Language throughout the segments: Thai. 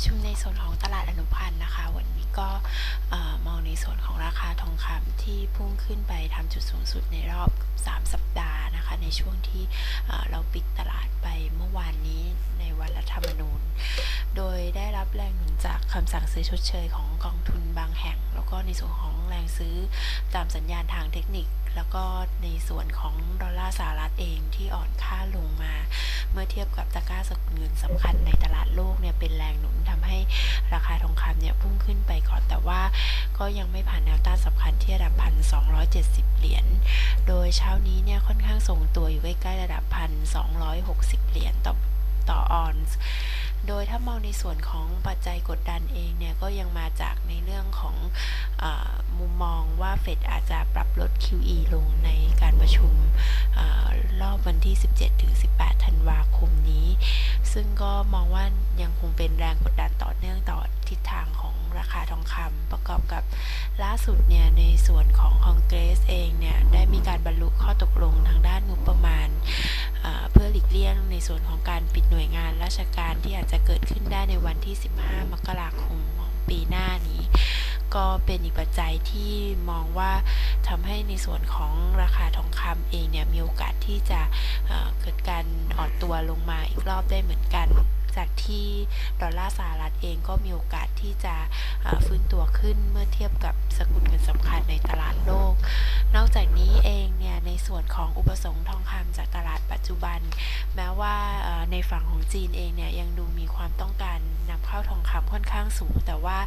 ประชุมในส่วนของตลาดอนุพันธ์นะคะ วันนี้ก็มองในส่วนของราคาทองคำที่พุ่งขึ้นไปทำจุดสูงสุดในรอบ 3 สัปดาห์นะคะ ในช่วงที่เราปิดตลาดไปเมื่อวานนี้ในวันรัฐธรรมนูญ โดย รับแรงหนุนจากคำสั่งซื้อชดเชยของกองทุนบางแห่ง แล้วก็ในส่วนของแรงซื้อตามสัญญาณทางเทคนิค แล้วก็ในส่วนของดอลลาร์สหรัฐเองที่อ่อนค่าลงมา เมื่อเทียบกับตะกร้าสกุลเงินสำคัญในตลาดโลกเนี่ยเป็นแรงหนุนทำให้ราคาทองคำเนี่ยพุ่งขึ้นไปก่อนแต่ว่าก็ยังไม่ผ่านแนวต้านสำคัญที่ระดับพันสองร้อยเจ็ดสิบเหรียญโดยเช้านี้เนี่ยค่อนข้างทรงตัวอยู่ใกล้ๆระดับพันสองร้อยหกสิบเหรียญต่อต่อออนซ์ โดยถ้ามองในส่วนของปัจจัยกดดันเองเนี่ยก็ยังมาจากในเรื่องของอมุมมองว่าเฟดอาจจะปรับลด QE ลงในการประชุมอรอบวันที่ 17-18 ธันวาคมนี้ ซึ่งก็มองว่ายังคงเป็นแรงกดดันต่อเนื่องต่อทิศทางของราคาทองคำประกอบกับล่าสุดเนี่ยในส่วนของคองเกรสเองเนี่ยได้มีการบรรลุข้อตกลงทางด้านงบประมาณ เพื่อหลีกเลี่ยงในส่วนของการปิดหน่วยงานราชการที่อาจจะเกิดขึ้นได้ในวันที่ 15 มกราคมของปีหน้านี้ ก็เป็นอีกปัจจัยที่มองว่าทำให้ในส่วนของราคาทองคำเองเนี่ยมีโอกาสที่จะเกิดการอ่อนตัวลงมาอีกรอบได้เหมือนกัน จากที่ดอลลาร์สหรัฐเองก็มีโอกาสที่จะฟื้นตัวขึ้นเมื่อเทียบกับสกุลเงินสำคัญในตลาดโลก นอกจากนี้เองเนี่ยในส่วนของอุปสงค์ทองคำจากตลาด จจุบัน แม้ว่าในฝั่งของจีนเองเนี่ยยังดูมีความต้องการนำเข้าทองคำค่อนข้างสูง แต่ว่า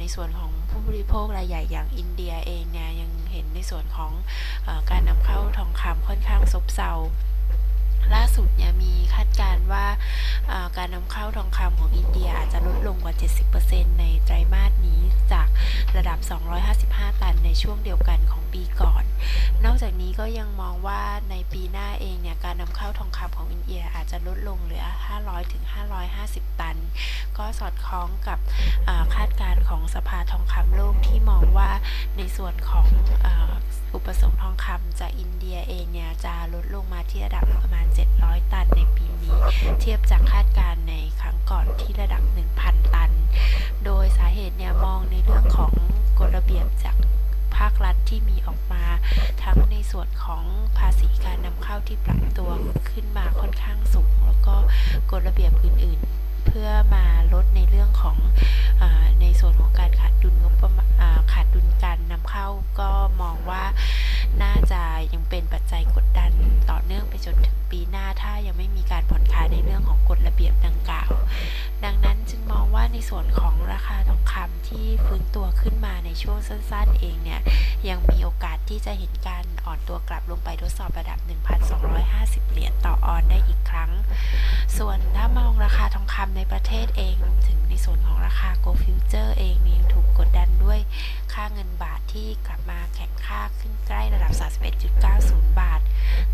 ในส่วนของผู้บริโภครายใหญ่อย่างอินเดียเองเนี่ยยังเห็นในส่วนของอการนำเข้าทองคำค่อนข้างซบเซา ล่าสุดเนี่ยมีคาดการณ์ว่าการนำเข้าทองคำของอินเดียอาจจะลดลงกว่า 70%ในไตรมาสนี้จากระดับ 255 ตันในช่วงเดียวกันของปีก่อน นอกจากนี้ก็ยังมองว่าในปีหน้าเองเนี่ยการนำเข้าทองคำของอินเดียอาจจะลดลงเหลือ 500ถึง550 ตัน ก็สอดคล้องกับคาดการณ์ของสภาทองคำโลกที่มองว่าในส่วนของอุปสงค์ทองคำจากอินเดียเองเนี่ยจะลดลงมาที่ระดับประมาณ 700 ตันในปีนี้ เทียบจากคาดการณ์ในครั้งก่อนที่ระดับ 1,000 ตัน โดยสาเหตุเนี่ยมองในเรื่องของกฎระเบียบจากภาครัฐที่มีออกมา ทั้งในส่วนของภาษีการนำเข้าที่ปรับตัวขึ้นมาค่อนข้างสูง แล้วก็กฎระเบียบอื่น ๆ เพื่อมาลดในเรื่องของอในส่วนของการขาดดุลงบประมาณขาดดุลการนำเข้าก็มองว่าน่าจะยังเป็นปัจจัยกดดันต่อเนื่องไปจนถึงปีหน้าถ้ายังไม่มี ส่วนของราคาทองคำที่ฟื้นตัวขึ้นมาในช่วงสั้นๆ เองเนี่ย ยังมีโอกาสที่จะเห็นการอ่อนตัวกลับลงไปทดสอบระดับ 1,250 เหรียญต่อออนได้อีกครั้ง ส่วนถ้ามองราคาทองคำในประเทศเองรวมถึงในส่วนของราคา Go Future เองยังถูกกดดันด้วยค่าเงินบาทที่กลับมาแข็งค่าขึ้นใกล้ระดับ 31.90 บาท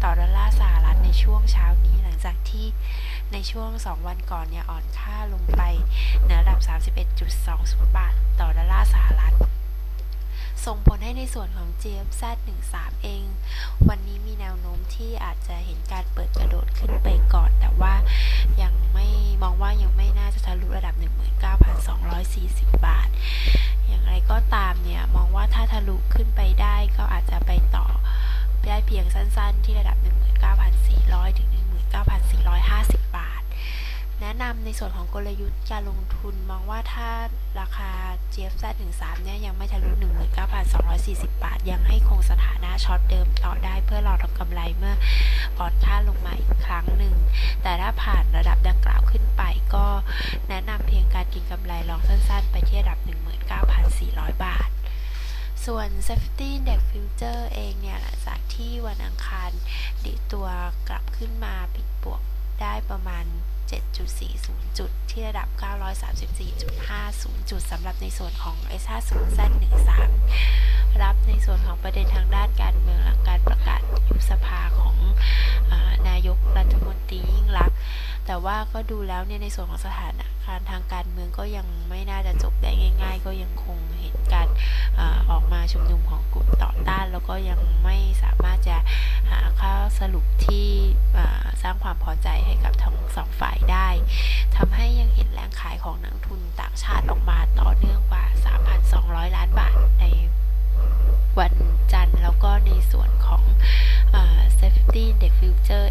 ต่อดอลลาร์สหรัฐในช่วงเช้านี้หลังจากที่ ในช่วง 2 วันก่อนเนี่ยอ่อนค่าลงไปเหนือระดับ 31.20 บาท ต่อดอลลาร์สหรัฐ ส่งผลให้ในส่วนของ GFZ13 เอง วันนี้มีแนวโน้มที่อาจจะเห็นการเปิดกระโดดขึ้นไปก่อน แต่ว่ายังไม่มองว่ายังไม่น่าจะทะลุระดับ 19,240 บาท อย่างไรก็ตามเนี่ย มองว่าถ้าทะลุขึ้นไปได้ก็อาจจะไปต่อได้เพียงสั้นๆ ที่ระดับ 19,400ถึง 19,450 บาท แนะนำในส่วนของกลยุทธ์การลงทุนมองว่าถ้าราคา GFZ 13เนี่ยยังไม่ทะลุ 19,240 บาท ยังให้คงสถานะช็อตเดิมต่อได้เพื่อรอทำกำไรเมื่ออ่อนค่าลงมาอีกครั้งหนึ่ง แต่ถ้าผ่านระดับดังกล่าวขึ้นไปก็แนะนำเพียงการกินกำไรลองสั้นๆ ไปที่ระดับ 19,400 บาท ส่วน Safety Index Future เองเนี่ยหลังจากที่วันอังคารดิตัวกลับขึ้นมาปิดบวกได้ประมาณ 7.40 จุดที่ระดับ 934.50 จุดสำหรับในส่วนของ S50Z13 รับในส่วนของประเด็นทางด้านการเมืองหลังการประกาศยุบสภาของอนายกรัฐมนตรียิ่งรัก แต่ว่าก็ดูแล้วเนี่ยในส่วนของสถานการณ์ทางการเมืองก็ยังไม่น่าจะจบได้ง่าย ๆ ก็ยังคงเห็นการออก ชุมนุมของกลุ่มต่อต้าน แล้วก็ยังไม่สามารถจะหาข้อสรุปที่สร้างความพอใจให้กับทั้งสองฝ่ายได้ทำให้ยังเห็นแรงขายของนักทุนต่างชาติออกมาต่อเนื่องกว่า 3,200 ล้านบาทในวันจันทร์แล้วก็ในส่วนของเอ่อ Safety Index Future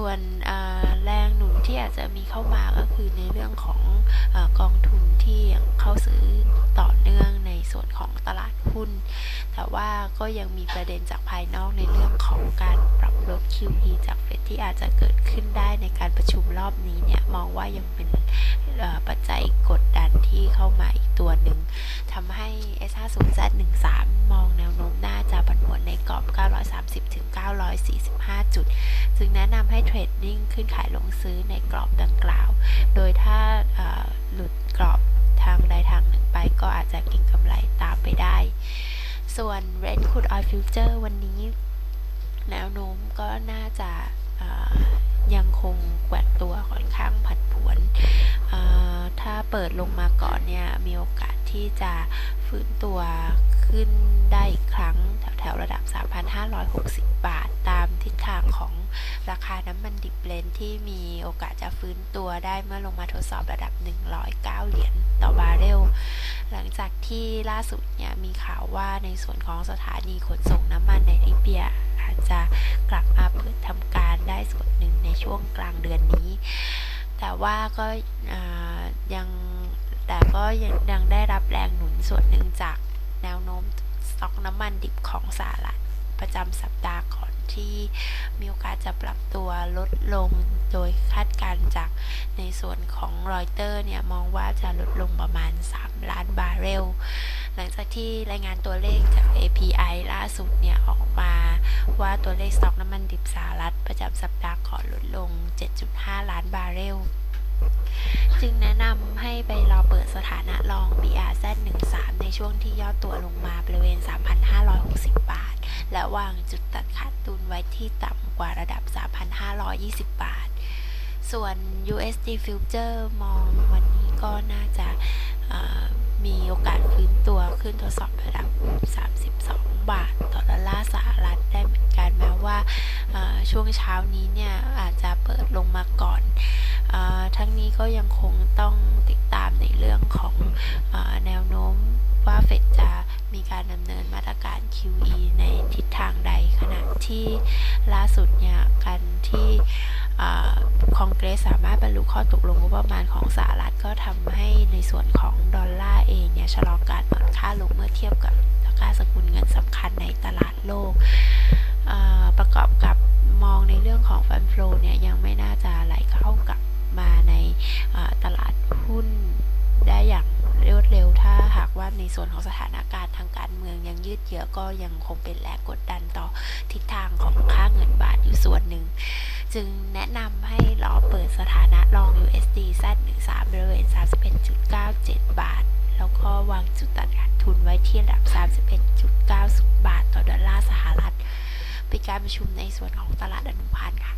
ส่วนแรงหนุนที่อาจจะมีเข้ามาก็คือในเรื่องของอกองทุนที่เข้าซื้อต่อเนื่องในส่วนของตลาดหุ้น แต่ว่าก็ยังมีประเด็นจากภายนอกในเรื่องของการปรับลด QE จากเฟดที่อาจจะเกิดขึ้นได้ในการประชุมรอบนี้เนี่ยมองว่ายังเป็นปัจจัยกดดันที่เข้ามาอีกตัวหนึ่งทำให้ S50Z13 945 จุด จึงแนะนำให้เทรดดิ้งขึ้นขายลงซื้อในกรอบดังกล่าว โดยถ้าหลุดกรอบทางใดทางหนึ่งไปก็อาจจะก็งกำไรตามไปได้ ส่วน Red Crude Oil Future วันนี้ แนวโน้มก็น่าจะยังคงแกว่งตัวค่อนข้างผันผวน ถ้าเปิดลงมาก่อนเนี่ย มีโอกาสที่จะฟื้นตัวขึ้นได้อีกครั้ง แถวๆระดับ 3,560 ราคาน้ำมันดิบเบลนที่มีโอกาสจะฟื้นตัวได้เมื่อลงมาทดสอบระดับ 109 เหรียญต่อบาร์เรล หลังจากที่ล่าสุดเนี่ยมีข่าวว่าในส่วนของสถานีขนส่งน้ำมันในลิเบีย อาจจะกลับมาเปิดทำการได้ส่วนหนึ่งในช่วงกลางเดือนนี้ แต่ว่าก็ยังแต่ก็ยังยังได้รับแรงหนุนส่วนหนึ่งจากแนวโน้มสต็อกน้ำมันดิบของสหรัฐประจำสัปดาห์ก่อน ที่มีโอกาสจะปรับตัวลดลงโดยคาดการณ์จากในส่วนของรอยเตอร์เนี่ยมองว่าจะลดลงประมาณ 3 ล้านบาร์เรล หลังจากที่รายงานตัวเลขจาก API ล่าสุดเนี่ยออกมาว่าตัวเลขสต็อกน้ำมันดิบสหรัฐประจำสัปดาห์ก่อลดลง 7.5 ล้านบาร์เรลจึงแนะนำให้ไปรอเปิดสถานะลอง BRZ13 ในช่วงที่ย่อตัวลงมาบริเวณ 3,560 บาท และวางจุดตัดขาดทุนไว้ที่ต่ำกว่าระดับ 3,520 บาท ส่วน USD Future มองวันนี้ก็น่าจะมีโอกาสฟื้นตัวขึ้นทดสอบระดับ 32 บาท ต่อดอลลาร์สหรัฐได้เหมือนกันแม้ว่าช่วงเช้านี้เนี่ยอาจจะเปิดลงมาก่อนอทั้งนี้ก็ยังคงต้องติด ที่ล่าสุดเนี่ยการที่คองเกรสสามารถบรรลุข้อตกลงงบประมาณของสหรัฐก็ทำให้ในส่วนของดอลลาร์เองเนี่ยชะลอการอ่อนค่าลงเมื่อเทียบกับตลาสกุลเงินสำคัญในตลาดโลก ประกอบกับมองในเรื่องของฟันฟลเนี่ยยังไม่น่าจะไหลเข้ากลับมาในเอ่อตลาดหุ้นได้อย่างรวดเร็วถ้าหากว่า ในส่วนของสถานการณ์ทางการเมืองยังยืดเยื้อก็ยังคงเป็นแรงกดดันต่อทิศทางของค่าเงินบาทอยู่ส่วนหนึ่ง จึงแนะนำให้รอเปิดสถานะลอง USD Z13 บริเวณ31.97 บาท แล้วก็วางจุดตัดขาดทุนไว้ที่ระดับ 31.90 บาทต่อดอลลาร์สหรัฐ เป็นการประชุมในส่วนของตลาดอนุพันธ์ค่ะ